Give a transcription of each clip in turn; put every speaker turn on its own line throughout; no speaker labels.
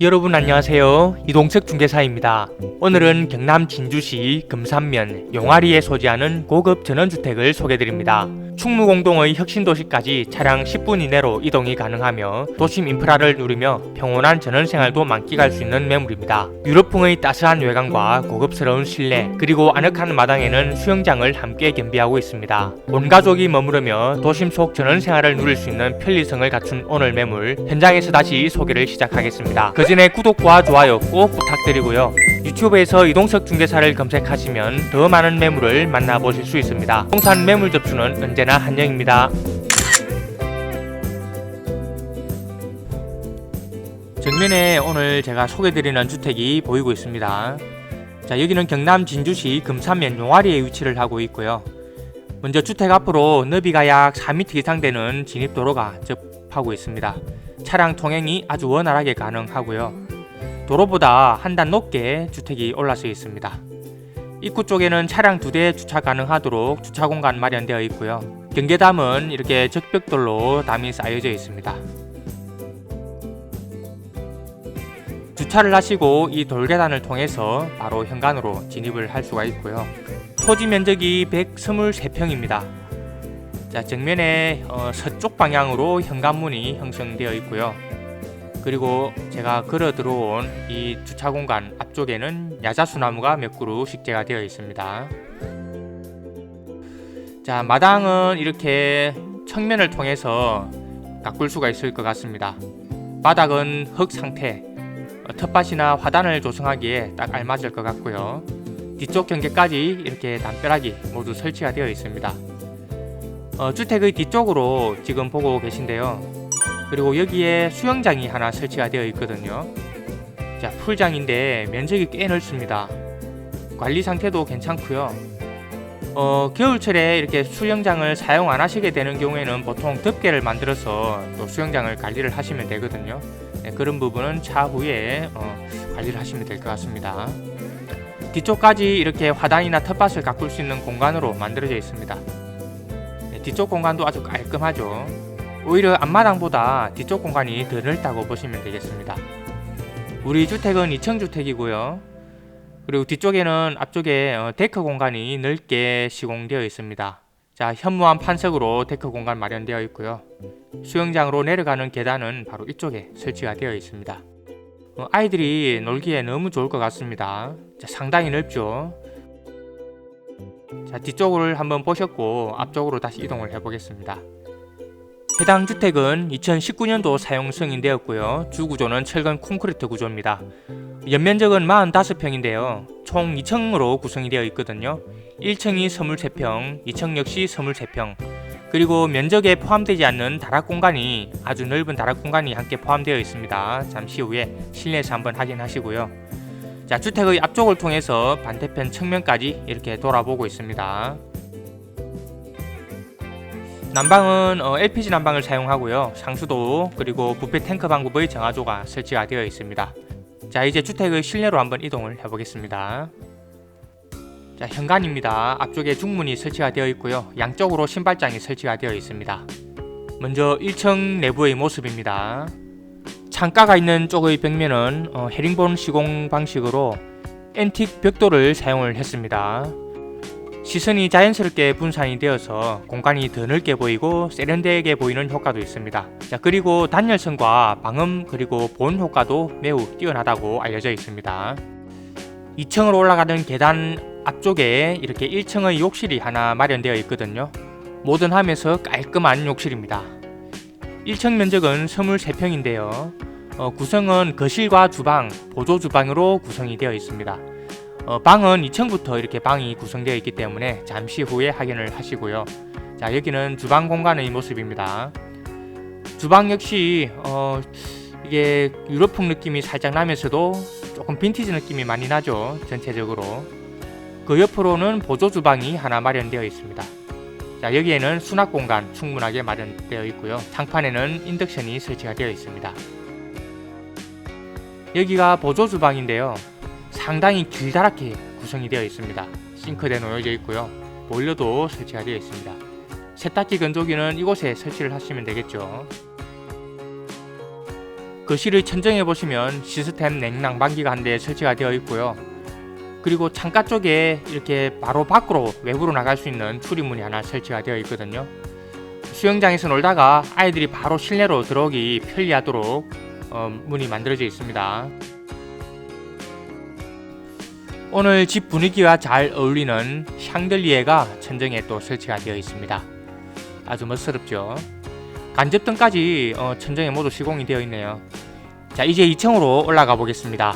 여러분 안녕하세요. 이동석 중개사입니다. 오늘은 경남 진주시 금산면 용화리에 소지하는 고급 전원주택을 소개드립니다. 충무공동의 혁신도시까지 차량 10분 이내로 이동이 가능하며 도심 인프라를 누리며 평온한 전원생활도 만끽할 수 있는 매물입니다. 유럽풍의 따스한 외관과 고급스러운 실내 그리고 아늑한 마당에는 수영장을 함께 겸비하고 있습니다. 온 가족이 머무르며 도심 속 전원생활을 누릴 수 있는 편리성을 갖춘 오늘 매물 현장에서 다시 소개를 시작하겠습니다. 그 전에 구독과 좋아요 꼭 부탁드리고요. 유튜브에서 이동석 중개사를 검색하시면 더 많은 매물을 만나보실 수 있습니다. 동산 매물 접수는 언제나 한영입니다. 정면에 오늘 제가 소개드리는 주택이 보이고 있습니다. 자, 여기는 경남 진주시 금산면 용화리에 위치를 하고 있고요. 먼저 주택 앞으로 너비가 약 4m 이상 되는 진입도로가 접하고 있습니다. 차량 통행이 아주 원활하게 가능하고요. 도로보다 한 단 높게 주택이 올라서 있습니다. 입구 쪽에는 차량 두 대 주차 가능하도록 주차 공간 마련되어 있고요. 경계담은 이렇게 적벽돌로 담이 쌓여져 있습니다. 주차를 하시고 이 돌계단을 통해서 바로 현관으로 진입을 할 수가 있고요. 토지 면적이 123평입니다. 자, 정면에 어, 서쪽 방향으로 현관문이 형성되어 있고요. 그리고 제가 걸어 들어온 이 주차 공간 앞쪽에는 야자수 나무가 몇 그루 식재가 되어 있습니다. 자, 마당은 이렇게 측면을 통해서 가꿀 수가 있을 것 같습니다. 바닥은 흙 상태, 어, 텃밭이나 화단을 조성하기에 딱 알맞을 것 같고요. 뒤쪽 경계까지 이렇게 담벼락이 모두 설치가 되어 있습니다. 어, 주택의 뒤쪽으로 지금 보고 계신데요. 그리고 여기에 수영장이 하나 설치가 되어 있거든요. 자, 풀장인데 면적이 꽤 넓습니다. 관리 상태도 괜찮고요. 어, 겨울철에 이렇게 수영장을 사용 안 하시게 되는 경우에는 보통 덮개를 만들어서 또 수영장을 관리를 하시면 되거든요. 네, 그런 부분은 차후에 어, 관리를 하시면 될 것 같습니다. 뒤쪽까지 이렇게 화단이나 텃밭을 가꿀 수 있는 공간으로 만들어져 있습니다. 네, 뒤쪽 공간도 아주 깔끔하죠. 오히려 앞마당보다 뒤쪽 공간이 더 넓다고 보시면 되겠습니다. 우리 주택은 2층 주택이고요. 그리고 뒤쪽에는 앞쪽에 어, 데크 공간이 넓게 시공되어 있습니다. 자, 현무암 판석으로 데크 공간 마련되어 있고요. 수영장으로 내려가는 계단은 바로 이쪽에 설치가 되어 있습니다. 어, 아이들이 놀기에 너무 좋을 것 같습니다. 자, 상당히 넓죠. 자, 뒤쪽을 한번 보셨고 앞쪽으로 다시 이동을 해보겠습니다. 해당 주택은 2019년도 사용 승인되었고요. 주구조는 철근 콘크리트 구조입니다. 연면적은 45평인데요. 총 2층으로 구성이 되어 있거든요. 1층이 서물 3평, 2층 역시 서물 3평. 그리고 면적에 포함되지 않는 다락 공간이 아주 넓은 다락 공간이 함께 포함되어 있습니다. 잠시 후에 실내에서 한번 확인하시고요. 자, 주택의 앞쪽을 통해서 반대편 측면까지 이렇게 돌아보고 있습니다. 난방은 어, LPG 난방을 사용하고요. 상수도 그리고 부페 탱크 방법의 정화조가 설치가 되어 있습니다. 자 이제 주택의 실내로 한번 이동을 해보겠습니다. 자 현관입니다. 앞쪽에 중문이 설치가 되어 있고요. 양쪽으로 신발장이 설치가 되어 있습니다. 먼저 1층 내부의 모습입니다. 창가가 있는 쪽의 벽면은 어, 헤링본 시공 방식으로 앤틱 벽돌을 사용을 했습니다. 시선이 자연스럽게 분산이 되어서 공간이 더 넓게 보이고 세련되게 보이는 효과도 있습니다. 자, 그리고 단열성과 방음 그리고 본 효과도 매우 뛰어나다고 알려져 있습니다. 2층으로 올라가는 계단 앞쪽에 이렇게 1층의 욕실이 하나 마련되어 있거든요. 모던하면서 깔끔한 욕실입니다. 1층 면적은 23평인데요. 어, 구성은 거실과 주방, 보조 주방으로 구성이 되어 있습니다. 어, 방은 2층부터 이렇게 방이 구성되어 있기 때문에 잠시 후에 확인을 하시고요. 자 여기는 주방 공간의 모습입니다. 주방 역시 어, 이게 유럽풍 느낌이 살짝 나면서도 조금 빈티지 느낌이 많이 나죠. 전체적으로. 그 옆으로는 보조 주방이 하나 마련되어 있습니다. 자 여기에는 수납 공간 충분하게 마련되어 있고요. 장판에는 인덕션이 설치가 되어 있습니다. 여기가 보조 주방인데요. 상당히 길다랗게 구성이 되어 있습니다. 싱크대 놓여져 있고요. 보일러도 설치가 되어 있습니다. 세탁기 건조기는 이곳에 설치를 하시면 되겠죠. 거실의 천정에 보시면 시스템 냉난방기가 한 대 설치가 되어 있고요. 그리고 창가 쪽에 이렇게 바로 밖으로 외부로 나갈 수 있는 출입문이 하나 설치가 되어 있거든요. 수영장에서 놀다가 아이들이 바로 실내로 들어오기 편리하도록 어, 문이 만들어져 있습니다. 오늘 집 분위기와 잘 어울리는 샹들리에가 천정에 또 설치가 되어 있습니다. 아주 멋스럽죠. 간접등까지 어, 천정에 모두 시공이 되어 있네요. 자 이제 2층으로 올라가 보겠습니다.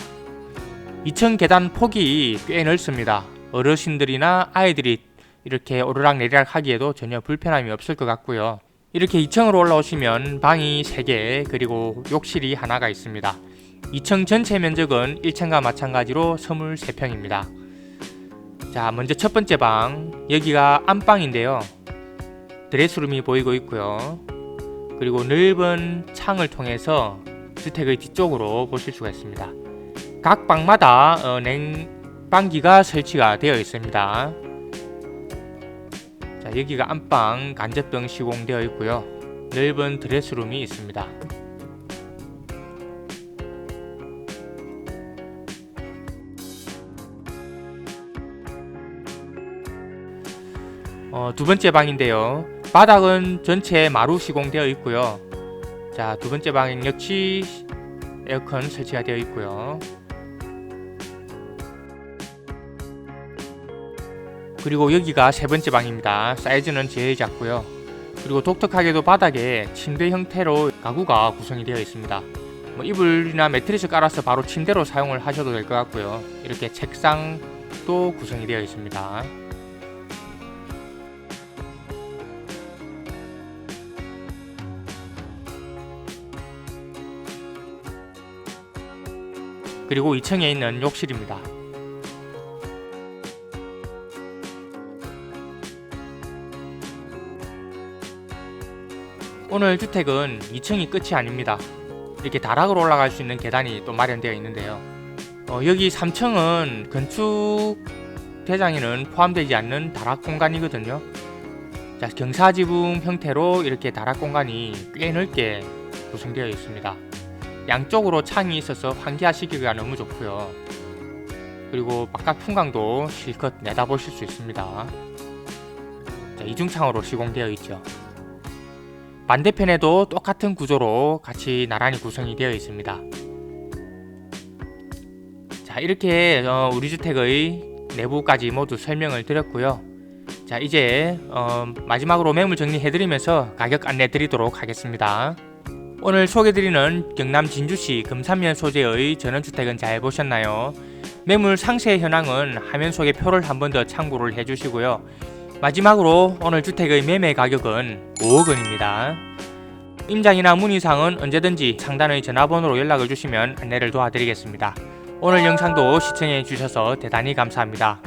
2층 계단 폭이 꽤 넓습니다. 어르신들이나 아이들이 이렇게 오르락 내리락 하기에도 전혀 불편함이 없을 것 같고요. 이렇게 2층으로 올라오시면 방이 3개 그리고 욕실이 하나가 있습니다. 2층 전체 면적은 1층과 마찬가지로 23평입니다. 자, 먼저 첫 번째 방. 여기가 안방인데요. 드레스룸이 보이고 있고요. 그리고 넓은 창을 통해서 주택의 뒤쪽으로 보실 수가 있습니다. 각 방마다 어, 냉방기가 설치가 되어 있습니다. 자, 여기가 안방 간접등 시공되어 있고요. 넓은 드레스룸이 있습니다. 어, 두 번째 방인데요. 바닥은 전체 마루 시공되어 있고요. 자, 두 번째 방은 역시 에어컨 설치가 되어 있고요. 그리고 여기가 세 번째 방입니다. 사이즈는 제일 작고요. 그리고 독특하게도 바닥에 침대 형태로 가구가 구성이 되어 있습니다. 뭐 이불이나 매트리스 깔아서 바로 침대로 사용을 하셔도 될 것 같고요. 이렇게 책상도 구성이 되어 있습니다. 그리고 2층에 있는 욕실입니다. 오늘 주택은 2층이 끝이 아닙니다. 이렇게 다락으로 올라갈 수 있는 계단이 또 마련되어 있는데요. 어, 여기 3층은 건축 대장에는 포함되지 않는 다락 공간이거든요. 자, 경사지붕 형태로 이렇게 다락 공간이 꽤 넓게 구성되어 있습니다. 양쪽으로 창이 있어서 환기하시기가 너무 좋고요. 그리고 바깥 풍광도 실컷 내다보실 수 있습니다. 자, 이중창으로 시공되어 있죠. 반대편에도 똑같은 구조로 같이 나란히 구성이 되어 있습니다. 자, 이렇게 어, 우리 주택의 내부까지 모두 설명을 드렸고요. 자, 이제 어, 마지막으로 매물 정리해드리면서 가격 안내 드리도록 하겠습니다. 오늘 소개드리는 경남 진주시 금산면 소재의 전원주택은 잘 보셨나요? 매물 상세 현황은 화면 속의 표를 한 번 더 참고를 해주시고요. 마지막으로 오늘 주택의 매매 가격은 5억 원입니다. 임장이나 문의사항은 언제든지 상단의 전화번호로 연락을 주시면 안내를 도와드리겠습니다. 오늘 영상도 시청해 주셔서 대단히 감사합니다.